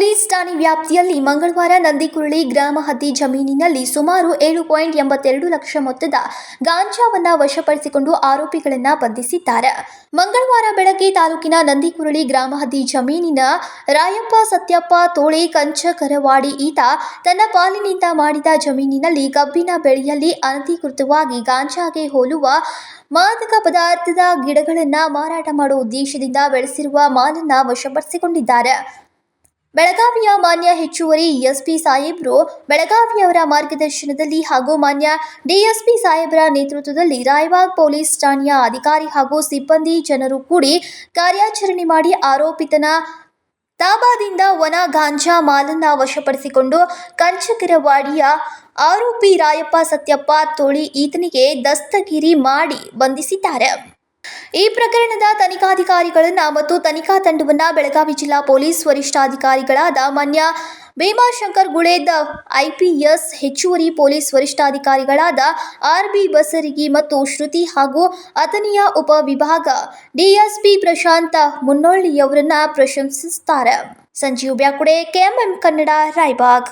ಠಾಣೆ ವ್ಯಾಪ್ತಿಯಲ್ಲಿ ಮಂಗಳವಾರ ನಂದಿಕುರುಳಿ ಗ್ರಾಮ ಹದ್ದಿ ಜಮೀನಿನಲ್ಲಿ ಸುಮಾರು ಏಳು ಪಾಯಿಂಟ್ ಎಂಬತ್ತೆರಡು ಲಕ್ಷ ಮೊತ್ತದ ಗಾಂಜಾವನ್ನು ವಶಪಡಿಸಿಕೊಂಡು ಆರೋಪಿಗಳನ್ನು ಬಂಧಿಸಿದ್ದಾರೆ. ಮಂಗಳವಾರ ಬೆಳಗ್ಗೆ ತಾಲೂಕಿನ ನಂದಿಕುರುಳಿ ಗ್ರಾಮ ಹದ್ದಿ ಜಮೀನಿನ ರಾಯಪ್ಪ, ಸತ್ಯಪ್ಪ, ತೋಳೆ ಕಂಚಕರವಾಡಿ ಈತ ತನ್ನ ಪಾಲಿನಿಂದ ಮಾಡಿದ ಜಮೀನಿನಲ್ಲಿ ಕಬ್ಬಿನ ಬೆಳೆಯಲ್ಲಿ ಅನಧಿಕೃತವಾಗಿ ಗಾಂಜಾಗೆ ಹೋಲುವ ಮಾದಕ ಪದಾರ್ಥದ ಗಿಡಗಳನ್ನು ಮಾರಾಟ ಮಾಡುವ ಉದ್ದೇಶದಿಂದ ಬೆಳೆಸಿರುವ ಮಾಲನ್ನ ವಶಪಡಿಸಿಕೊಂಡಿದ್ದಾರೆ. ಬೆಳಗಾವಿಯ ಮಾನ್ಯ ಹೆಚ್ಚುವರಿ ಎಸ್ಪಿ ಸಾಹೇಬ್ರು ಬೆಳಗಾವಿಯವರ ಮಾರ್ಗದರ್ಶನದಲ್ಲಿ ಹಾಗೂ ಮಾನ್ಯ ಡಿಎಸ್ಪಿ ಸಾಹೇಬರ ನೇತೃತ್ವದಲ್ಲಿ ರಾಯಬಾಗ್ ಪೊಲೀಸ್ ಠಾಣೆಯ ಅಧಿಕಾರಿ ಹಾಗೂ ಸಿಬ್ಬಂದಿ ಜನರು ಕೂಡಿ ಕಾರ್ಯಾಚರಣೆ ಮಾಡಿ ಆರೋಪಿತನ ತಾಬಾದಿಂದ ವನ ಗಾಂಜಾ ಮಾಲನ್ನ ವಶಪಡಿಸಿಕೊಂಡು ಕಂಚಕಿರವಾಡಿಯ ಆರೋಪಿ ರಾಯಪ್ಪ ಸತ್ಯಪ್ಪ ತೋಳಿ ಈತನಿಗೆ ದಸ್ತಗಿರಿ ಮಾಡಿ ಬಂಧಿಸಿದ್ದಾರೆ. ಈ ಪ್ರಕರಣದ ತನಿಖಾಧಿಕಾರಿಗಳನ್ನ ಮತ್ತು ತನಿಖಾ ತಂಡವನ್ನ ಬೆಳಗಾವಿ ಜಿಲ್ಲಾ ಪೊಲೀಸ್ ವರಿಷ್ಠಾಧಿಕಾರಿಗಳಾದ ಮಾನ್ಯ ಭೀಮಾಶಂಕರ್ ಗುಳೇದ್, ಐಪಿಎಸ್ ಹೆಚ್ಚುವರಿ ಪೊಲೀಸ್ ವರಿಷ್ಠಾಧಿಕಾರಿಗಳಾದ ಆರ್ ಬಿ ಬಸರಗಿ ಮತ್ತು ಶ್ರುತಿ ಹಾಗೂ ಅತನಿಯ ಉಪವಿಭಾಗ ಡಿಎಸ್ಪಿ ಪ್ರಶಾಂತ ಮುನ್ನೊಳ್ಳಿಯವರನ್ನ ಪ್ರಶಂಸಿಸುತ್ತಾರೆ ಸಂಜೀವ್ ಬ್ಯಾಕುಡೆ, ಕೆಎಂಎಂ ಕನ್ನಡ, ರಾಯಬಾಗ್.